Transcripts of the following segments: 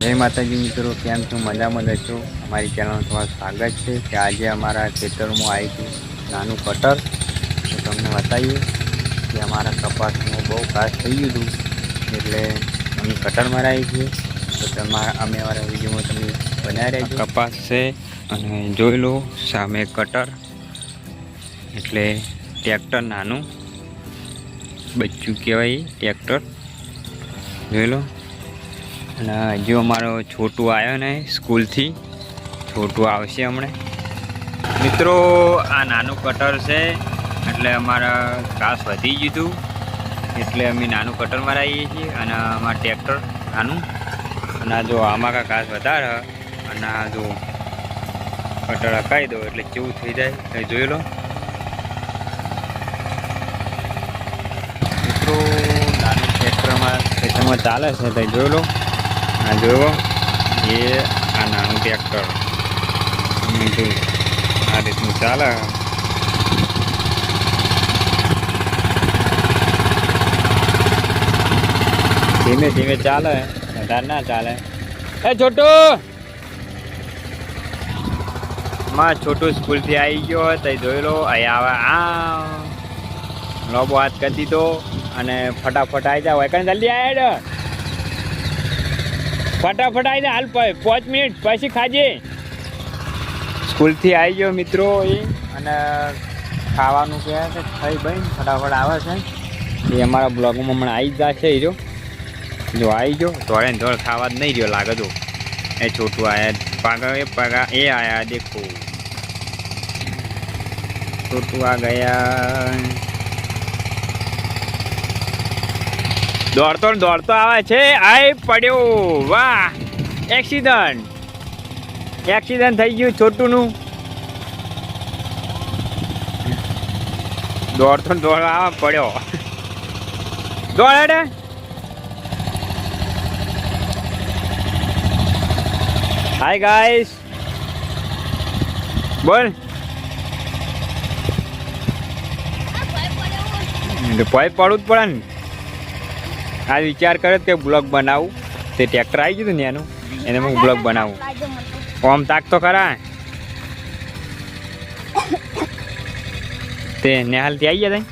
જય માતાજી મિત્રો, કેમ છો? મજામાં છો? અમારી ચેનલમાં તમારું સ્વાગત છે કે આજે અમારા ખેતરમાં આવી ગયું નાનું કટર. તો તમને બતાવીએ કે અમારા કપાસમાં બહુ ઘાસ થઈ ગયું હતું. એટલે અમે કટર મરાવી છીએ. તો તમારા અમે અમારા વિડીયોમાં તમે બનાવી રહ્યા કપાસ છે અને જોઈ લો, સામે કટર. એટલે ટ્રેક્ટર નાનું. બચ્ચું કહેવાય ટ્રેક્ટર. જોઈ લો. અને હજુ અમારો છોટું આવ્યો ને સ્કૂલથી. છોટું આવશે હમણાં. મિત્રો, આ નાનું કટર છે, એટલે અમારા ઘાસ વધી ગયું એટલે અમે નાનું કટર મરાવીએ છીએ અને અમારા ટ્રેક્ટર નાનું અને જો આમાં કાંઈ ઘાસ વધારે, અને આ જો કટર હકાઈ દો એટલે કેવું થઈ જાય, એ જોઈ લો. મિત્રો, નાનું ટ્રેક્ટરમાં ખેતરમાં ચાલે છે તો જોઈ લો. આ જોયો એ આ નાનું ટ્રેક્ટર તમે જો આ ચાલે ધીમે ધીમે ચાલે વધારે ના ચાલે એ છોટું માં છોટું સ્કૂલથી આવી ગયો હોય તો જોઈ લો અહીં આવે આ લોબો હાથ કરી દીધો અને ફટાફટ આવી જાવ કઈ જલ્દી આવ્યા ફટાફટ આવી હાલ પાંચ મિનિટ પછી ખાજે. સ્કૂલથી આવી ગયો મિત્રો એ, અને ખાવાનું કહે છે, ખાઈ ભાઈ ફટાફટ આવે છે. એ અમારા બ્લોગમાં હમણાં આવી જ જશે એ જો જો આવી ગયો. ધોળે ધોળ ખાવા જ નહીં રહ્યો, લાગે તો. એ છોટું આવ્યા પાગા એ પાગા, એ આવ્યા દેખો. છોટું આ ગયા. દોડતો ને દોડતો આવે છે આય પડ્યો. વાહ એક્સિડન્ટ એક્સિડન્ટ થઈ ગયું છોટુંનું. દોડતો ને આવે પડ્યો. દોડે હાય ગાઈસ બોલ. પોઈ પડવું જ પડે ને. આ વિચાર કર્યો કે બ્લોગ બનાવું. તે ટ્રેક્ટર આવી ગયું ને એનું. એને હું બ્લોગ બનાવું. ઓમ તાક તો ખરા. તે નેહાલથી આવી ગયા તઈ?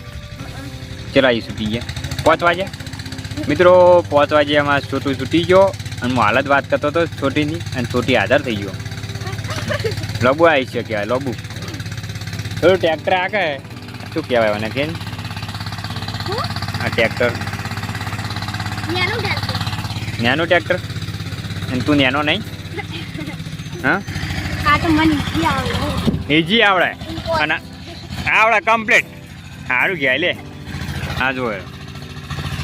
ચલો આવી છૂટી ગયા. પાંચ વાગે. મિત્રો, પાંચ વાગે એમાં છોટું છૂટી ગયો અને હું હાલત વાત કરતો હતો છોટીની અને છોટી હાજર થઈ ગયો. લોબુ આવી છે કહેવાય, લોબુ. થોડું ટ્રેક્ટર આકે શું કહેવાય મને કે આ ટ્રેક્ટર નેનો ટ્રેક્ટર. અને તું નેનો નહીં? હા? ઈજી આવડે અને આવડે કમ્પ્લીટ સારું કહેવાય લે. હા જો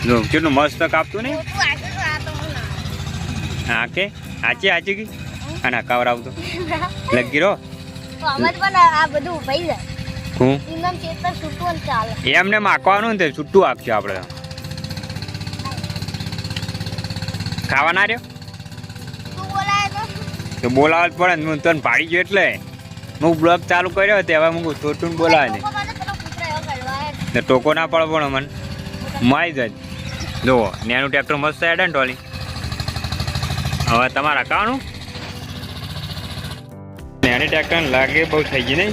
જો કેટલું મસ્ત કાપતું ને હા કે? આચી આચી ગઈ અને કવર આવતો. લગી રહો. હું? એમને માકવાનું ને તે છૂટું આપજો આપણે. ખાવા ના રહ્યો? તો બોલાવવા જ પડે ને, હું તને પાડી ગયો એટલે. હું બ્લોગ ચાલુ કર્યો તે હવે હું છોટું બોલાવે ને ને ટોકો ના પડે પણ મને માઈ જ જુઓ, નેનું ટ્રેક્ટર મસ્ત હેડે ને ટોલી. હવે તમારા કાણું. નેની ટ્રેક્ટર લાગે બહુ થઈ ગઈ નહીં.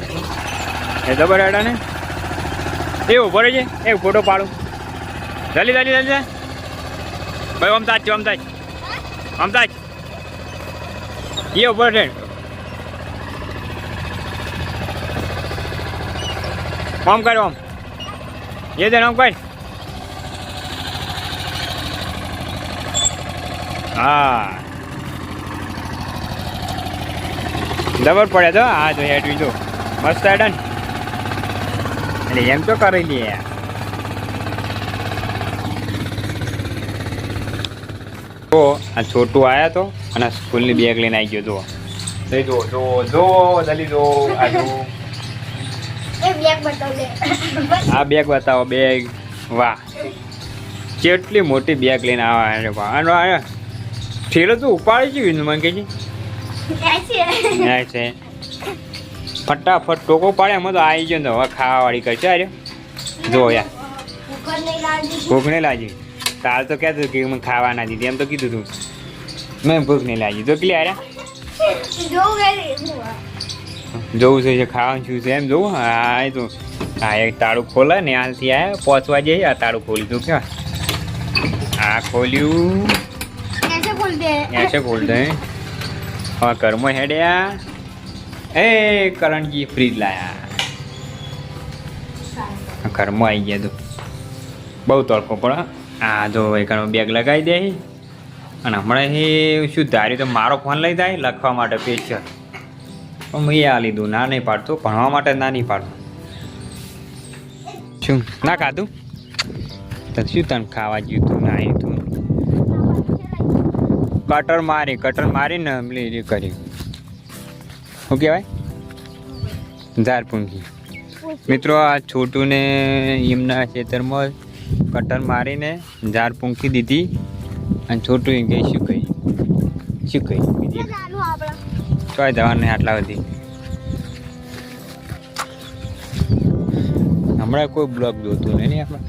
એ ખબર હેડા ને. એ ઊભો જાય એ ફોટો પાડું. જલ્દી જલ્દી જલ્દી ભાઈ આમ તાજ આમ તાજ એ ઊભો રહે આમ કર આમ. એ દે આમ કર હા. જબર પડે તો હા જો હેડ જો. મસ્ત હેડન. એટલે એમ તો કરી લઈએ. તો આ છોટું આયા તો અને સ્કૂલની બેગ લઈને આવી ગયો જો લઈ જો જો જો દલી જો આ જો આ બેગ બતાવો બેગ. વાહ. કેટલી મોટી બેગ લઈને આવા અરે વાહ આનો આ ઠેલો તો ઉપાડી છે વિનુ મંકેજી ના છે. ફટાફટ ટોકો પાડે એમાં તો આવી ગયો ને હવે ખાવાવાળી કરશે અરે જો યાર ભૂખ નહીં લાગી. કાલ તો કહેતો કે મને ખાવા ના દીધી. એમ તો કીધું તું. મેં ભૂખ નહીં લાગી. તો પેલી આર્યા જોવું છે ખાવાનું શું છે એમ જોવું. હા એ તો હા એક તાળું ખોલે ને હાલથી આ પહોંચવા જઈએ. આ તાળું ખોલી તું ક્યાં આ ખોલ્યું. એસે ખોલ દે હા કર્મ હેડ્યા. એ કરણજી ફ્રીજ લાયા. કર્મ આવી ગયા તું. બહુ તડકો પણ આ જો એકાનો બેગ લગાવી દે અને હમણાં એ શું ધાર્યું તો મારો ફોન લઈ જાય લખવા માટે પેચર પણ મેં આ લીધું, ના નહીં પાડતો, ભણવા માટે ના નહીં પાડતો. શું? ના ખાધું? તો શું તને ખાવા જ્યું તું? ના તું. કટર મારી કટર મારીને પેલી એ કરી. શું કહેવાય? ઝાર પૂંખી. મિત્રો, આ છોટુને એમના ખેતરમાં કટર મારીને ઝાડ પૂંખી દીધી અને છોટું એમ કહે શું કહી શું કહી બીજી ચોય જવાને આટલા બધી. હમણાં કોઈ બ્લોગ જોતું નહીં આપણે?